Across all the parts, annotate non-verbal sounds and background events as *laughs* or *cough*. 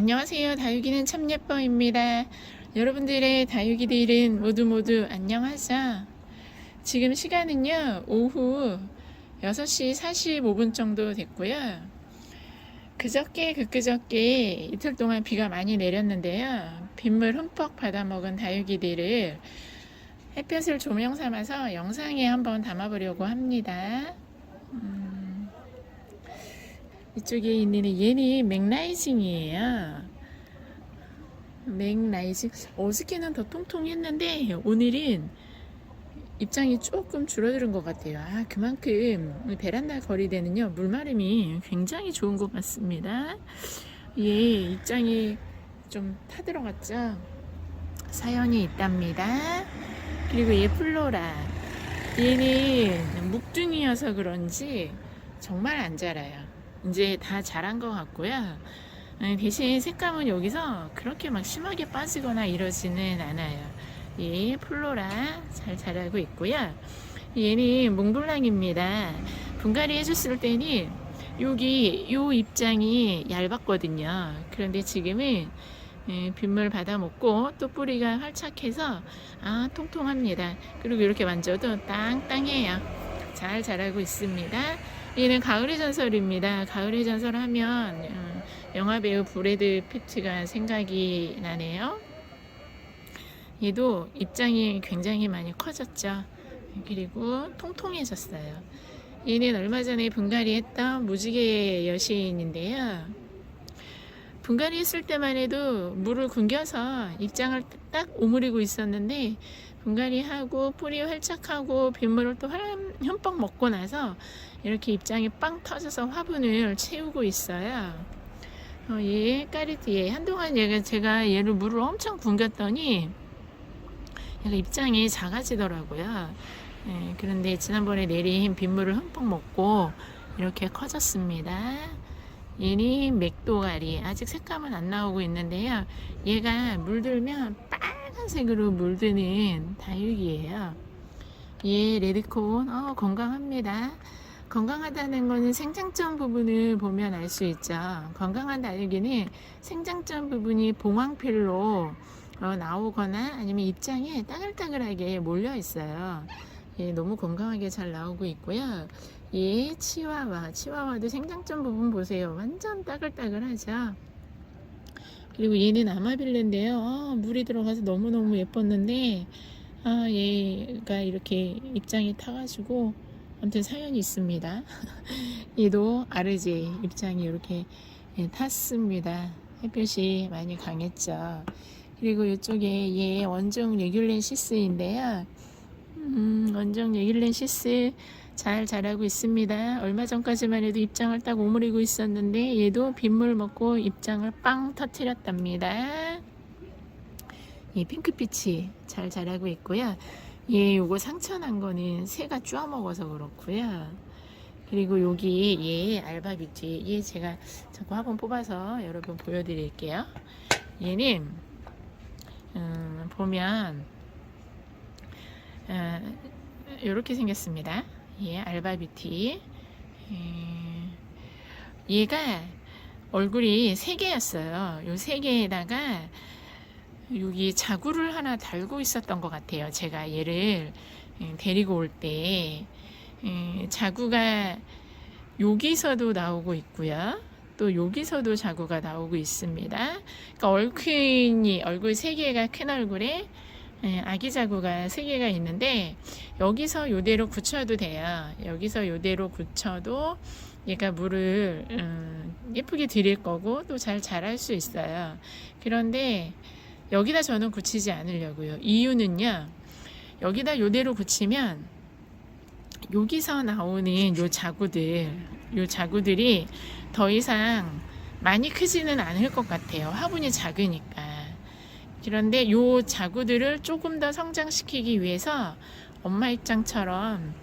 안녕하세요. 다육이는 참 예뻐입니다. 여러분들의 다육이들은 모두 모두 안녕하세요. 지금 시간은요, 오후 6시 45분 정도 됐고요. 그저께, 그그저께 이틀 동안 비가 많이 내렸는데요. 빗물 흠뻑 받아먹은 다육이들을 햇볕을 조명 삼아서 영상에 한번 담아보려고 합니다. 음, 이쪽에 있는 얘는 맥라이징이에요. 맥라이징. 어저께는 더 통통했는데 오늘은 입장이 조금 줄어드는 것 같아요. 아, 그만큼 베란다 거리대는요 물마름이 굉장히 좋은 것 같습니다. 예, 입장이 좀 타들어갔죠. 사연이 있답니다. 그리고 얘 플로라. 얘는 묵둥이여서 그런지 정말 안 자라요. 이제 다 자란 것 같고요. 음, 대신 색감은 여기서 그렇게 막 심하게 빠지거나 이러지는 않아요. 예, 플로라 잘 자라고 있고요. 얘는 몽블랑입니다. 분갈이 해줬을 때는 여기 요 입장이 얇았거든요. 그런데 지금은 예, 빗물 받아 먹고 또 뿌리가 활착해서 아 통통합니다. 그리고 이렇게 만져도 땅땅해요. 잘 자라고 있습니다. 얘는 가을의 전설입니다. 가을의 전설 하면 음, 영화 배우 브래드 피트가 생각이 나네요. 얘도 입장이 굉장히 많이 커졌죠. 그리고 통통해졌어요. 얘는 얼마 전에 분갈이 했던 무지개 여신인데요. 분갈이 했을 때만 해도 물을 굶겨서 입장을 딱 오므리고 있었는데 분갈이 하고 뿌리 활착하고 빗물을 또 흠뻑 먹고 나서 이렇게 입장이 빵 터져서 화분을 채우고 있어요. 어, 얘 까리띠에 한동안 얘가 제가 얘를 물을 엄청 굶겼더니 얘가 입장이 작아지더라고요. 예, 그런데 지난번에 내린 빗물을 흠뻑 먹고 이렇게 커졌습니다. 얘는 맥도가리 아직 색감은 안 나오고 있는데요. 얘가 물들면 빨간색으로 물드는 다육이에요. 얘 레드콘 어, 건강합니다. 건강하다는 거는 생장점 부분을 보면 알 수 있죠. 건강한 다육이는 생장점 부분이 봉황필로 어, 나오거나 아니면 입장에 따글따글하게 몰려 있어요. 예, 너무 건강하게 잘 나오고 있고요. 예, 치와와. 치와와도 생장점 부분 보세요. 완전 따글따글하죠. 그리고 얘는 아마빌레인데요. 아, 물이 들어가서 너무너무 예뻤는데, 아, 얘가 이렇게 입장이 타가지고, 아무튼 사연이 있습니다. *laughs* 얘도 아르제 입장이 이렇게 예, 탔습니다. 햇볕이 많이 강했죠. 그리고 이쪽에 얘 원종 레귤렌시스인데요. 음, 원종 레귤렌시스 잘 자라고 있습니다. 얼마 전까지만 해도 입장을 딱 오므리고 있었는데 얘도 빗물 먹고 입장을 빵 터트렸답니다. 이 핑크빛이 잘 자라고 있고요. 얘 요거 상처난 거는 새가 쪼아 먹어서 그렇고요. 그리고 여기 얘 알바 뷰티 얘 제가 자꾸 화분 뽑아서 여러분 보여드릴게요. 얘는 음, 보면 어, 이렇게 생겼습니다. 예, 알바 뷰티. 예, 얘가 얼굴이 세 개였어요. 요 세 개에다가 여기 자구를 하나 달고 있었던 것 같아요. 제가 얘를 예, 데리고 올 때. 예, 자구가 여기서도 나오고 있고요. 또 여기서도 자구가 나오고 있습니다. 그러니까 얼큰이 얼굴 세 개가 큰 얼굴에 예, 아기 자구가 세 개가 있는데 여기서 요대로 굳혀도 돼요. 여기서 요대로 굳혀도 얘가 물을 음, 예쁘게 드릴 거고 또 잘 자랄 수 있어요. 그런데 여기다 저는 굳히지 않으려고요. 이유는요. 여기다 요대로 굳히면 여기서 나오는 요 자구들, 요 자구들이 더 이상 많이 크지는 않을 것 같아요. 화분이 작으니까. 그런데 요 자구들을 조금 더 성장시키기 위해서 엄마 입장처럼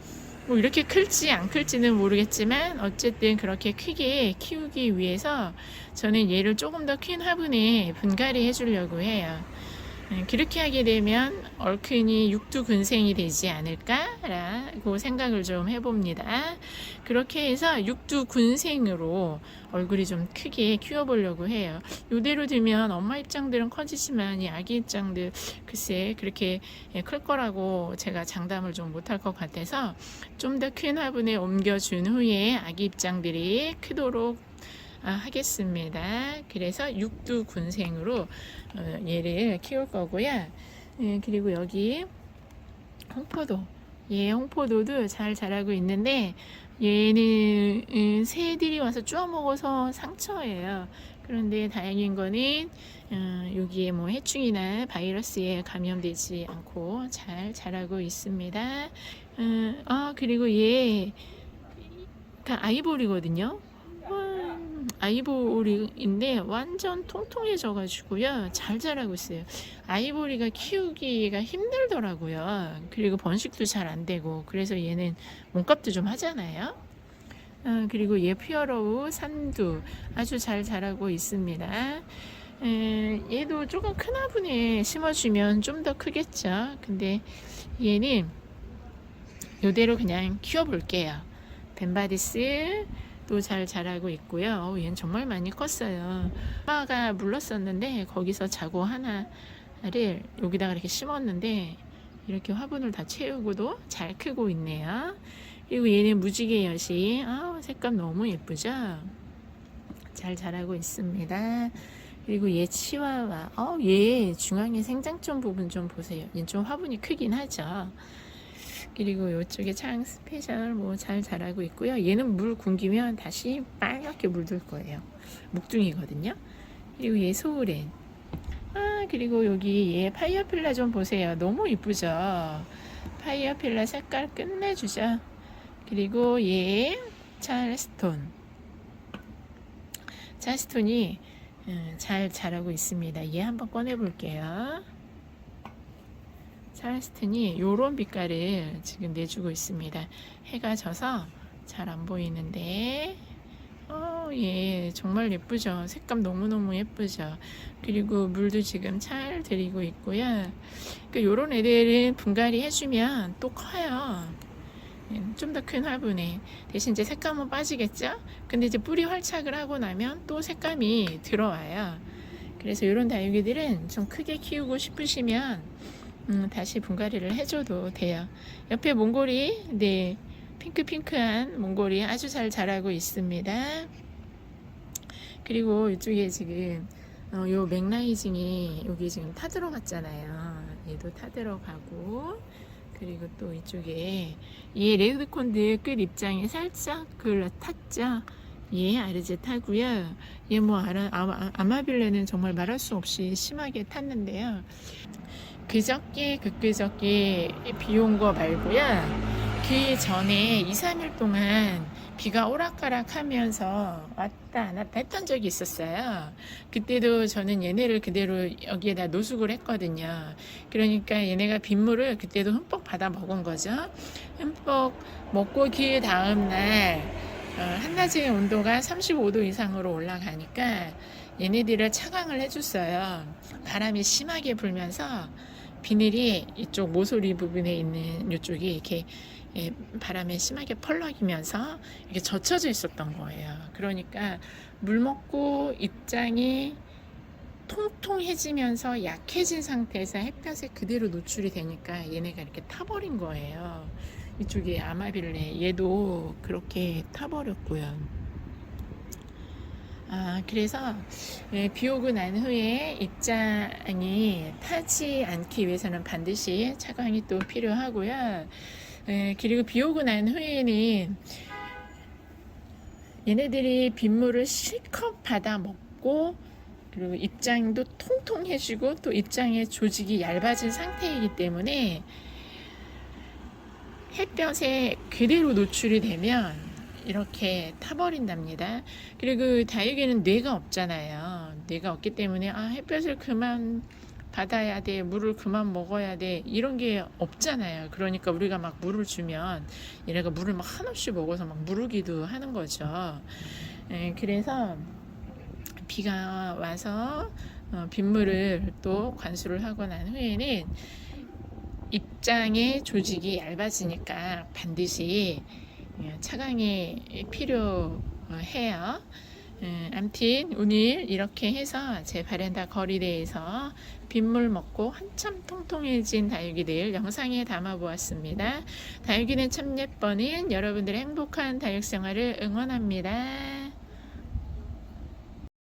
뭐 이렇게 클지 안 클지는 모르겠지만 어쨌든 그렇게 크게 키우기 위해서 저는 얘를 조금 더 큰 화분에 분갈이 해주려고 해요. 음, 그렇게 하게 되면 얼큰이 육두근생이 되지 않을까라고 생각을 좀 해봅니다. 그렇게 해서 육두근생으로 얼굴이 좀 크게 키워보려고 해요. 이대로 두면 엄마 입장들은 커지지만 이 아기 입장들 글쎄 그렇게 예, 클 거라고 제가 장담을 좀 못할 것 같아서 좀 더 큰 화분에 옮겨준 후에 아기 입장들이 크도록 아, 하겠습니다. 그래서 육두 군생으로 어, 얘를 키울 거고요. 예, 그리고 여기 홍포도. 예, 홍포도도 잘 자라고 있는데 얘는 음, 새들이 와서 쪼아 먹어서 상처예요. 그런데 다행인 거는 어, 여기에 뭐 해충이나 바이러스에 감염되지 않고 잘 자라고 있습니다. 어, 아 그리고 얘다 아이보리거든요. 와, 아이보리인데 완전 통통해져 가지고요. 잘 자라고 있어요. 아이보리가 키우기가 힘들더라고요. 그리고 번식도 잘 안 되고 그래서 얘는 몸값도 좀 하잖아요. 아, 그리고 얘 피어로우 산두 아주 잘 자라고 있습니다. 에, 얘도 조금 큰 화분에 심어주면 좀 더 크겠죠. 근데 얘는 이대로 그냥 키워볼게요. 벤바디스 또 잘 자라고 있고요. 어, 얘는 정말 많이 컸어요. 엄마가 물렀었는데 거기서 자고 하나를 여기다가 이렇게 심었는데 이렇게 화분을 다 채우고도 잘 크고 있네요. 그리고 얘는 무지개 엿이 아, 색감 너무 예쁘죠? 잘 자라고 있습니다. 그리고 얘 치와와 어, 얘 중앙에 생장점 부분 좀 보세요. 얘는 좀 화분이 크긴 하죠. 그리고 이쪽에 창 스페셜 뭐 잘 자라고 있고요. 얘는 물 굶기면 다시 빨갛게 물들 거예요. 목둥이거든요. 그리고 얘 소울엔. 아 그리고 여기 얘 파이어필라 좀 보세요. 너무 이쁘죠. 파이어필라 색깔 끝내주죠. 그리고 얘 찰스톤. 찰스톤이 음, 잘 자라고 있습니다. 얘 한번 꺼내 볼게요. 찰스턴이 요런 빛깔을 지금 내주고 있습니다. 해가 져서 잘 안 보이는데 어, 예, 정말 예쁘죠. 색감 너무너무 예쁘죠. 그리고 물도 지금 잘 들이고 있고요. 그 요런 애들은 분갈이 해주면 또 커요. 예, 좀더 큰 화분에 대신 이제 색감은 빠지겠죠? 근데 이제 뿌리 활착을 하고 나면 또 색감이 들어와요. 그래서 이런 다육이들은 좀 크게 키우고 싶으시면 음, 다시 분갈이를 해줘도 돼요. 옆에 몽골이 네 핑크핑크한 몽골이 아주 잘 자라고 있습니다. 그리고 이쪽에 지금 어, 요 맥라이징이 여기 지금 타 들어갔잖아요. 얘도 타 들어가고 그리고 또 이쪽에 얘 레드콘드 끝 입장에 살짝 그 탔죠. 얘 아르제 타고요. 얘뭐 아마, 아마빌레는 정말 말할 수 없이 심하게 탔는데요. 그저께 그그저께 비 온 거 말고요. 그 전에 2, 3일 동안 비가 오락가락 하면서 왔다 안 왔다 했던 적이 있었어요. 그때도 저는 얘네를 그대로 여기에다 노숙을 했거든요. 그러니까 얘네가 빗물을 그때도 흠뻑 받아 먹은 거죠. 흠뻑 먹고 그 다음날 어, 한낮의 온도가 35도 이상으로 올라가니까 얘네들을 차광을 해줬어요. 바람이 심하게 불면서 비늘이 이쪽 모서리 부분에 있는 이쪽이 이렇게 예, 바람에 심하게 펄럭이면서 이렇게 젖혀져 있었던 거예요. 그러니까 물 먹고 입장이 통통해지면서 약해진 상태에서 햇볕에 그대로 노출이 되니까 얘네가 이렇게 타버린 거예요. 이쪽에 아마빌레 얘도 그렇게 타버렸고요. 아, 그래서 예, 비 오고 난 후에 입장이 타지 않기 위해서는 반드시 차광이 또 필요하고요. 예, 그리고 비 오고 난 후에는 얘네들이 빗물을 실컷 받아 먹고 그리고 입장도 통통해지고 또 입장의 조직이 얇아진 상태이기 때문에 햇볕에 그대로 노출이 되면 이렇게 타버린답니다. 그리고 다육이는 뇌가 없잖아요. 뇌가 없기 때문에 아 햇볕을 그만 받아야 돼, 물을 그만 먹어야 돼 이런 게 없잖아요. 그러니까 우리가 막 물을 주면 얘네가 물을 막 한없이 먹어서 막 무르기도 하는 거죠. 예, 그래서 비가 와서 어, 빗물을 또 관수를 하고 난 후에는 입장의 조직이 얇아지니까 반드시 예, 차강이 필요해요. 음, 암튼 오늘 이렇게 해서 제 바렌다 거리대에서 빗물 먹고 한참 통통해진 다육이들 영상에 담아 보았습니다. 다육이는 참 예뻐는 여러분들의 행복한 다육 생활을 응원합니다.